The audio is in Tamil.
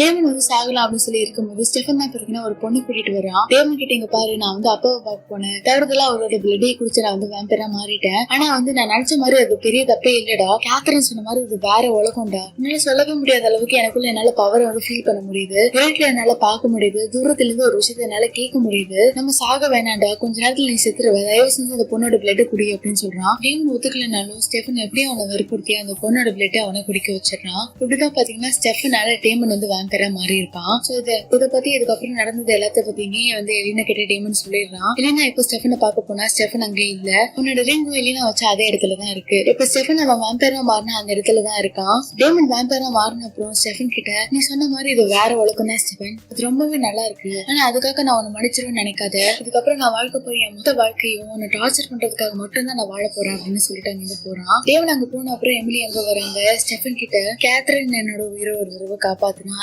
டேமன் வந்து சாகலாம் அப்படின்னு சொல்லி இருக்கும்போது ஸ்டெஃபன் தான் ஒரு பொண்ணு கூட்டிட்டு வரான் டேமன் கிட்ட இங்க பாரு நான் வந்து அப்பாவை பார்க்க போனேன். தவறுதலா அவரோட பிளட்டே குடிச்சு நான் வந்து வேம்பரா மாறிட்டேன். ஆனா வந்து நான் நினைச்ச மாதிரி அது பெரிய தப்பே இல்லடா. கேத்தரின் சொன்ன மாதிரி இது வேற உலகம்டா. என்னால சொல்லவே முடியாத அளவுக்கு எனக்குள்ள என்னால பவரை வந்து ஃபீல் பண்ண முடியுது. இருட்டுல என்னால பார்க்க முடியுது. தூரத்துல இருந்து ஒரு விஷயத்தை என்னால கேட்க முடியுது. நம்ம சாக வேணாண்டா கொஞ்ச நேரத்துல நீ செத்துருவ. தயவு செஞ்சு அந்த பொண்ணோட பிளட் குடி அப்படின்னு சொல்றான். டேமன் ஒத்துக்கலனாலும் ஸ்டெஃபன் எப்படியும் அவனை வற்புறுத்தி அந்த பொண்ணோட பிளட் அவனை குடிக்க வச்சிடறான். இப்படிதான் பாத்தீங்கன்னா ஸ்டெஃபனால டேமன் வந்து வேம்பரா மாறி இருப்பான். சோ இதை இதை பத்தி இதுக்கப்புறம் நடந்தது எல்லாத்த பத்தியுமே வந்து எலினா கிட்ட டேமன் சொல்லிடுறான். எலினா இப்போ ஸ்டெஃபனை பார்க்க போனா ஸ்டெஃபன் அங்கே இல்ல. உன்னோட ரிங்கும் எலினா வச்சு அதே இடத்துல தான் இருக்கு. இப்ப ஸ்டெஃபன் அவன் வேம்பேரா மாறினா அந்த இடத்துல தான் இருக்கான். டேமன் வேம்பேரா மாறின அப்புறம் ஸ்டெஃபன் கிட்ட நீ சொன்ன மாதிரி இது வேற உலகம் தான் ஸ்டெஃபன். அது ரொம்பவே நல்லா இருக்கு. ஆனா அதுக்காக நான் உன்னை மன்னிச்சிருவேன் நினைக்காத. இதுக்கப்புறம் நான் வாழ்க்கை போய் என் மொத்த வாழ்க்கையும் உன்னை டார்ச்சர் பண்றதுக்காக மட்டும் தான் நான் வாழ போறேன் அப்படின்னு சொல்லிட்டு அங்க போறான். டேவன் அங்க போன அப்புறம் எமிலி அங்க வராங்க? ஸ்டெஃபன் கிட்ட கேத்ரின் என்னோட உயிரை ஒரு தடவை காப்பாத்தினா